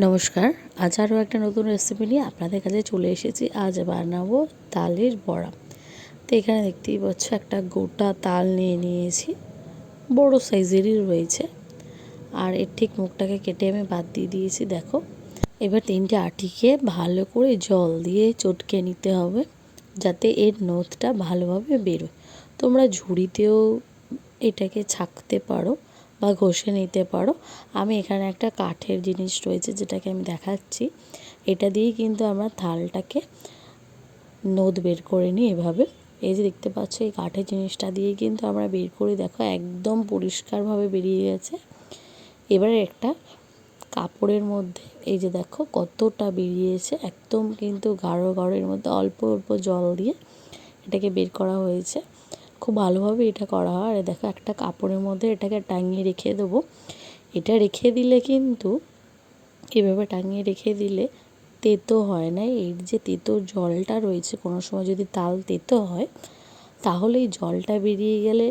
নমস্কার, আজ আরও একটা নতুন রেসিপি নিয়ে আপনাদের কাছে চলে এসেছি। আজ বানাবো তালের বড়া। তো এখানে দেখতেই পাচ্ছ, একটা গোটা তাল নিয়ে নিয়েছি। বড় সাইজেরই রয়েছে। আর এর ঠিক মুখটাকে কেটে আমি বাদ দিয়ে দিয়েছি, দেখো। এবার তিনটে আটিকে ভালো করে জল দিয়ে চটকে নিতে হবে, যাতে এর নোদটা ভালোভাবে বেরোয়। তোমরা ঝুড়িতেও এটাকে ছাকতে পারো। বা ঘষে নিতে পারো। আমি এখানে একটা কাঠের জিনিস রয়েছে যেটাকে আমি দেখাচ্ছি। এটা দিয়েই কিন্তু আমরা থালটাকে নোদ বের করে নিই এভাবে। এই যে দেখতে পাচ্ছ, এই কাঠের জিনিসটা দিয়ে কিন্তু আমরা বের করে দেখো, একদম পরিষ্কারভাবে বেরিয়ে গেছে। এবারে একটা কাপড়ের মধ্যে, এই যে দেখো কতটা বেরিয়েছে, একদম কিন্তু গাঢ় গাঢ়ের মধ্যে অল্প অল্প জল দিয়ে এটাকে বের করা হয়েছে। খুব ভালোভাবে এটা করা হয়। আর দেখো, একটা কাপড়ের মধ্যে এটাকে টাঙিয়ে রেখে দেবো। এটা রেখে দিলে কিন্তু এভাবে টাঙিয়ে রেখে দিলে তেতো হয় না। এর যে তেতো জলটা রয়েছে, কোনো সময় যদি তাল তেতো হয়, তাহলে এই জলটা বেরিয়ে গেলে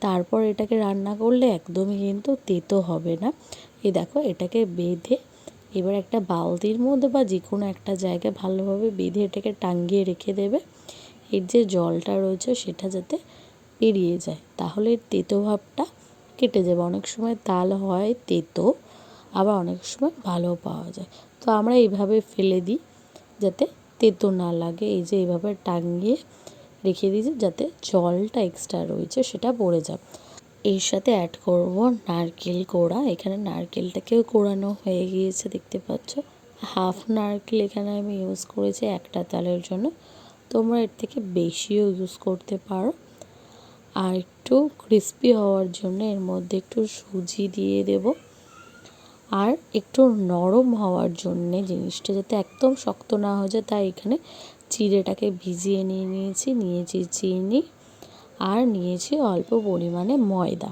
তারপর এটাকে রান্না করলে একদমই কিন্তু তেতো হবে না। এই দেখো, এটাকে বেঁধে এবার একটা বালতির মধ্যে বা যে কোনো একটা জায়গায় ভালোভাবে বেঁধে এটাকে টাঙ্গিয়ে রেখে দেবে। এর যে জলটা রয়েছে সেটা যাতে বেরিয়ে যায়, তাহলে তেতো ভাবটা কেটে যাবে। অনেক সময় তাল হয় তেতো, আবার অনেক সময় ভালো পাওয়া যায়। তো আমরা এইভাবে ফেলে দিই যাতে তেতো না লাগে। এই যে এইভাবে টাঙিয়ে রেখে দিয়েছি যাতে জলটা এক্সট্রা রয়েছে সেটা পড়ে যাবে। এর সাথে অ্যাড করব নারকেল কোড়া। এখানে নারকেলটাকেও কোড়ানো হয়ে গিয়েছে, দেখতে পাচ্ছ। হাফ নারকেল এখানে আমি ইউজ করেছি একটা তালের জন্য। তোমরা এর থেকে বেশিও ইউজ করতে পারো। আর একটু ক্রিস্পি হওয়ার জন্য এর মধ্যে একটু সুজি দিয়ে দেব। আর একটু নরম হওয়ার জন্যে জিনিসটা যাতে একদম শক্ত না হয়ে যায়, তাই এখানে চিড়েটাকে ভিজিয়ে নিয়ে নিয়েছি নিয়েছি চিনি আর নিয়েছি অল্প পরিমাণে ময়দা।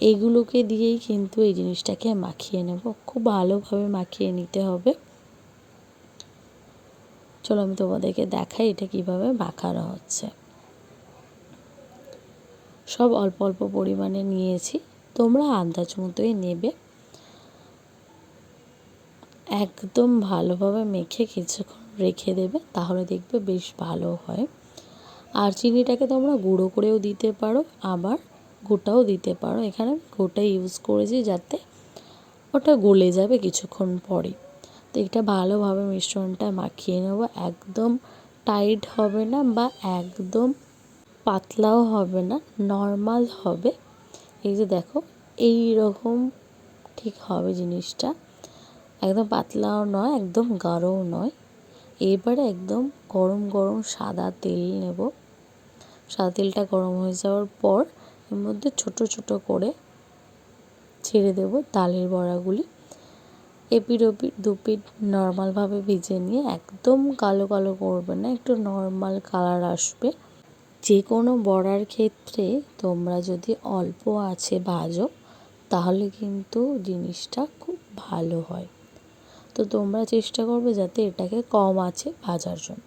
এগুলোকে দিয়েই কিন্তু এই জিনিসটাকে মাখিয়ে নেব। খুব ভালোভাবে মাখিয়ে নিতে হবে। চলো আমি তোমাদেরকে দেখাই এটা কীভাবে মাখানো হচ্ছে। সব অল্প অল্প পরিমাণে নিয়েছি। তোমরা আন্দাজ মতোই নেবে। একদম ভালোভাবে মেখে কিছুক্ষণ রেখে দেবে, তাহলে দেখবে বেশ ভালো হয়। আর চিনিটাকে তোমরা গুঁড়ো করেও দিতে পারো, আবার গোটাও দিতে পারো। এখানে গোটা ইউজ করেছি যাতে ওটা গলে যাবে কিছুক্ষণ পরে তো এটা ভালোভাবে মিশ্রণটা মাখিয়ে নেব। একদম টাইট হবে না বা একদম পাতলাও হবে না নর্মাল হবে। এই যে দেখো এই রকম ঠিক হবে জিনিসটা। একদম পাতলাও নয়, একদম গাঢ়ও নয়। এবারে একদম গরম গরম সাদা তেল নেব। সাদা তেলটা গরম হয়ে যাওয়ার পর এর মধ্যে ছোট ছোট করে ছেড়ে দেব তালের বড়াগুলি। এপিট ওপিট দুপিট নর্মালভাবে ভেজে নিয়ে একদম কালো কালো করবে না, একটু নর্মাল কালার আসবে। যে কোনো বড়ার ক্ষেত্রে তোমরা যদি অল্প আছে ভাজো, তাহলে কিন্তু জিনিসটা খুব ভালো হয়। তো তোমরা চেষ্টা করবে যাতে এটাকে কম আছে ভাজার জন্য।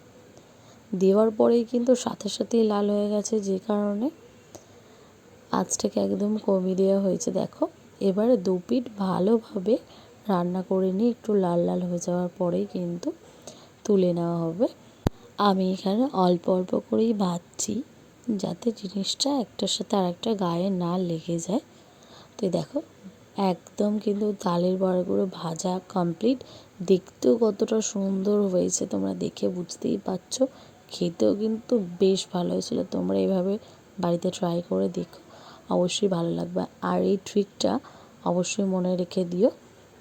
দেওয়ার পরেই কিন্তু সাথে সাথেই লাল হয়ে গেছে যে কারণে আঁচটাকে একদম কমিয়ে দেওয়া হয়েছে, দেখো। এবারে দু পিঠ ভালোভাবে রান্না করে নিয়ে একটু লাল লাল হয়ে যাওয়ার পরেই কিন্তু তুলে নেওয়া হবে। আমি এখানে অল্প অল্প করেই ভাজছি যাতে জিনিসটা একটার সাথে আরেকটা গায়ে না লেগে যায়। তো দেখো, একদম কিন্তু তালের বড়াগুলো ভাজা কমপ্লিট দেখতেও কতটা সুন্দর হয়েছে, তোমরা দেখে বুঝতেই পারছ। খেতেও কিন্তু বেশ ভালো হয়েছিল, তোমরা এভাবে বাড়িতে ট্রাই করে দেখো। অবশ্যই ভালো লাগবে। আর এই ট্রিকটা অবশ্যই মনে রেখে দিও।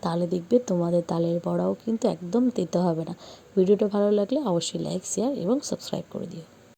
তাহলে দেখবে তোমাদের তালের বড়াও কিন্তু একদম তেতে হবে না। ভিডিওটা ভালো লাগলে অবশ্যই লাইক শেয়ার এবং সাবস্ক্রাইব করে দিও।